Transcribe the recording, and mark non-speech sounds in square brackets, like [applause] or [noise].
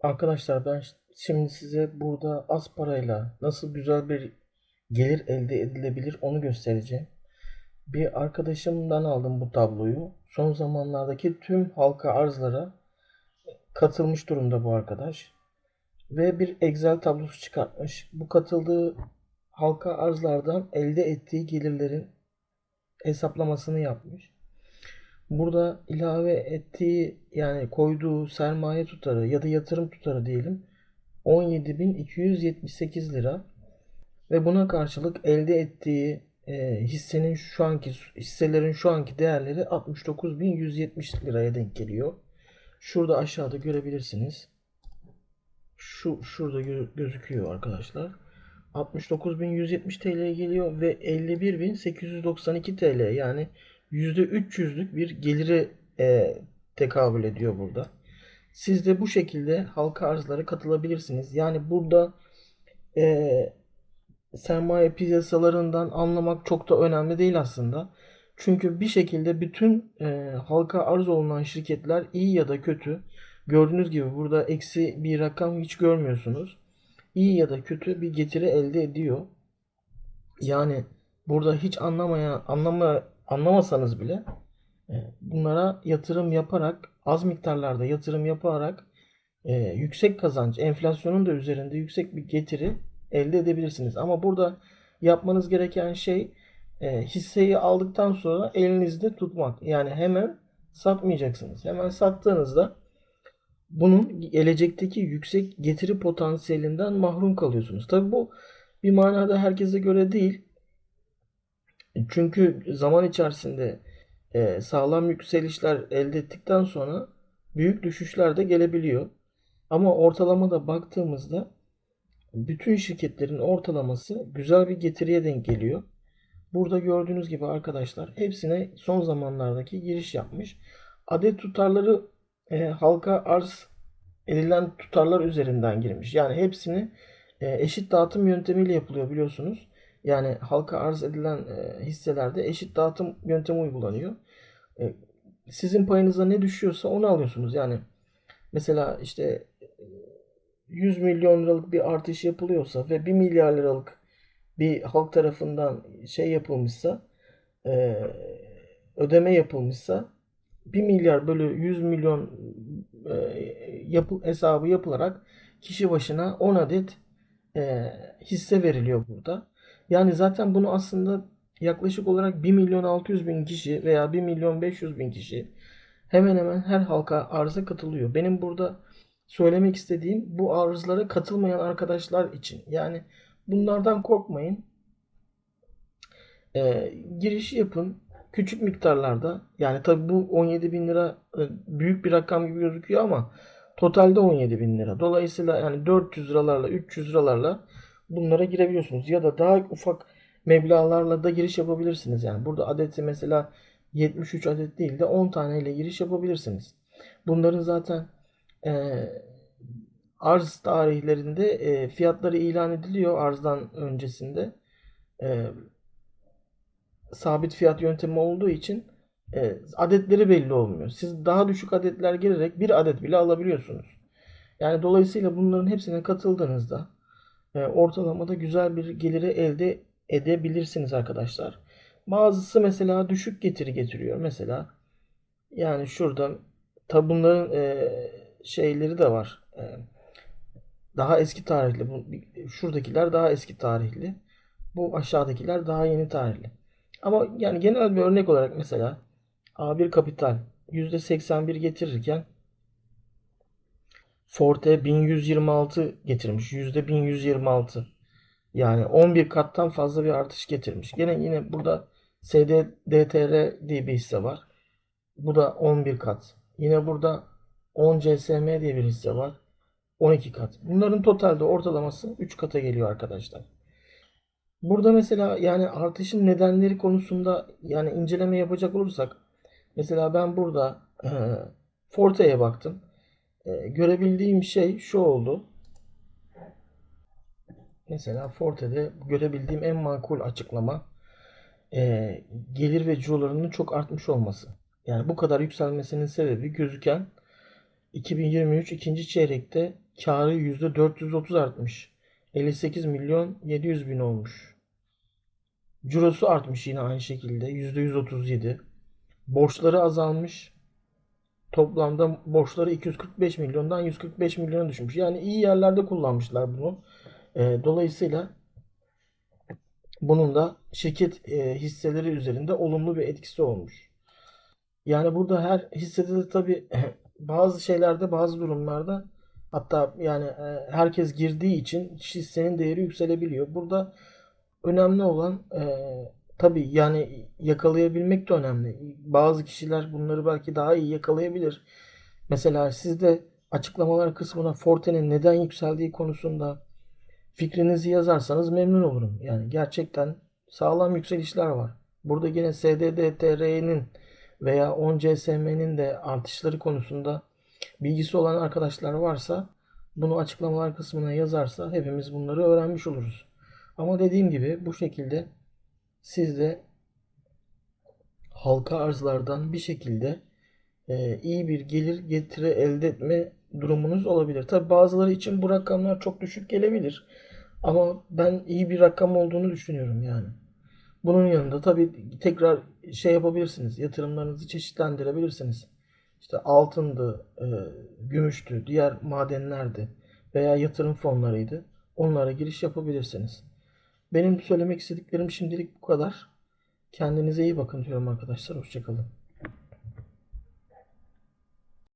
Arkadaşlar ben şimdi size burada az parayla nasıl güzel bir gelir elde edilebilir onu göstereceğim. Bir arkadaşımdan aldım bu tabloyu. Son zamanlardaki tüm halka arzlara katılmış durumda bu arkadaş. Ve bir Excel tablosu çıkartmış. Bu katıldığı halka arzlardan elde ettiği gelirlerin hesaplamasını yapmış. Burada ilave ettiği yani koyduğu sermaye tutarı ya da yatırım tutarı diyelim 17.278 lira ve buna karşılık elde ettiği e, hissenin şu anki hisselerin şu anki değerleri 69.170 liraya denk geliyor. Şurada aşağıda görebilirsiniz. Şu şurada gö- gözüküyor arkadaşlar. 69.170 TL'ye geliyor ve 51.892 TL yani %300'lük bir geliri e, tekabül ediyor burada. Siz de bu şekilde halka arzlara katılabilirsiniz. Yani burada e, sermaye piyasalarından anlamak çok da önemli değil aslında. Çünkü bir şekilde bütün e, halka arz olunan şirketler iyi ya da kötü. Gördüğünüz gibi burada eksi bir rakam hiç görmüyorsunuz. İyi ya da kötü bir getiri elde ediyor. Yani burada hiç anlamaya anlama anlamasanız bile e, bunlara yatırım yaparak az miktarlarda yatırım yaparak e, yüksek kazanç, enflasyonun da üzerinde yüksek bir getiri elde edebilirsiniz. Ama burada yapmanız gereken şey e, hisseyi aldıktan sonra elinizde tutmak. Yani hemen satmayacaksınız. Hemen sattığınızda bunun gelecekteki yüksek getiri potansiyelinden mahrum kalıyorsunuz. Tabii bu bir manada herkese göre değil. Çünkü zaman içerisinde e, sağlam yükselişler elde ettikten sonra büyük düşüşler de gelebiliyor. Ama ortalamada baktığımızda bütün şirketlerin ortalaması güzel bir getiriye denk geliyor. Burada gördüğünüz gibi arkadaşlar hepsine son zamanlardaki giriş yapmış. Adet tutarları e, halka arz edilen tutarlar üzerinden girmiş. Yani hepsini e, eşit dağıtım yöntemiyle yapılıyor biliyorsunuz. Yani halka arz edilen e, hisselerde eşit dağıtım yöntemi uygulanıyor. E, sizin payınıza ne düşüyorsa onu alıyorsunuz. Yani mesela işte 100 milyon liralık bir artış yapılıyorsa ve 1 milyar liralık bir halk tarafından şey yapılmışsa e, ödeme yapılmışsa 1 milyar bölü 100 milyon e, yapı, hesabı yapılarak kişi başına 10 adet e, hisse veriliyor burada. Yani zaten bunu aslında yaklaşık olarak 1 milyon 600 bin kişi veya 1 milyon 500 bin kişi hemen hemen her halka arıza katılıyor. Benim burada söylemek istediğim bu arzlara katılmayan arkadaşlar için. Yani bunlardan korkmayın. E, girişi yapın. Küçük miktarlarda. Yani tabi bu 17 bin lira e, büyük bir rakam gibi gözüküyor ama totalde 17 bin lira. Dolayısıyla yani 400 liralarla 300 liralarla bunlara girebiliyorsunuz. Ya da daha ufak meblağlarla da giriş yapabilirsiniz. Yani burada adeti mesela 73 adet değil de 10 taneyle giriş yapabilirsiniz. Bunların zaten e, arz tarihlerinde e, fiyatları ilan ediliyor arzdan öncesinde. E, sabit fiyat yöntemi olduğu için e, adetleri belli olmuyor. Siz daha düşük adetler girerek bir adet bile alabiliyorsunuz. Yani dolayısıyla bunların hepsine katıldığınızda ortalamada güzel bir geliri elde edebilirsiniz arkadaşlar. Bazısı mesela düşük getiri getiriyor. Mesela yani şurada tabi bunların e, şeyleri de var. E, daha eski tarihli. Bu, şuradakiler daha eski tarihli. Bu aşağıdakiler daha yeni tarihli. Ama yani genel bir örnek olarak mesela A1 Kapital %81 getirirken Forte 1126 getirmiş. %1126. Yani 11 kattan fazla bir artış getirmiş. Gene yine burada SDDTR diye bir hisse var. Bu da 11 kat. Yine burada 10 CSM diye bir hisse var. 12 kat. Bunların totalde ortalaması 3 kata geliyor arkadaşlar. Burada mesela yani artışın nedenleri konusunda yani inceleme yapacak olursak mesela ben burada e, Forte'ye baktım. E, görebildiğim şey şu oldu. Mesela Forte'de görebildiğim en makul açıklama e, gelir ve cirolarının çok artmış olması. Yani bu kadar yükselmesinin sebebi gözüken 2023 ikinci çeyrekte karı %430 artmış. 58 milyon 700 bin olmuş. Cirosu artmış yine aynı şekilde %137. Borçları azalmış. Toplamda borçları 245 milyondan 145 milyona düşmüş. Yani iyi yerlerde kullanmışlar bunu. Ee, dolayısıyla bunun da şirket e, hisseleri üzerinde olumlu bir etkisi olmuş. Yani burada her hissede de tabii [clears throat] bazı şeylerde bazı durumlarda hatta yani e, herkes girdiği için hissenin değeri yükselebiliyor. Burada önemli olan e, tabii yani yakalayabilmek de önemli. Bazı kişiler bunları belki daha iyi yakalayabilir. Mesela siz de açıklamalar kısmına Forte'nin neden yükseldiği konusunda fikrinizi yazarsanız memnun olurum. Yani gerçekten sağlam yükselişler var. Burada yine SDDTR'nin veya 10CSM'nin de artışları konusunda bilgisi olan arkadaşlar varsa bunu açıklamalar kısmına yazarsa hepimiz bunları öğrenmiş oluruz. Ama dediğim gibi bu şekilde siz de halka arzlardan bir şekilde e, iyi bir gelir getiri elde etme durumunuz olabilir. Tabi bazıları için bu rakamlar çok düşük gelebilir. Ama ben iyi bir rakam olduğunu düşünüyorum yani. Bunun yanında tabii tekrar şey yapabilirsiniz. Yatırımlarınızı çeşitlendirebilirsiniz. İşte altındı, e, gümüştü, diğer madenlerdi veya yatırım fonlarıydı. Onlara giriş yapabilirsiniz. Benim söylemek istediklerim şimdilik bu kadar. Kendinize iyi bakın diyorum arkadaşlar. Hoşçakalın.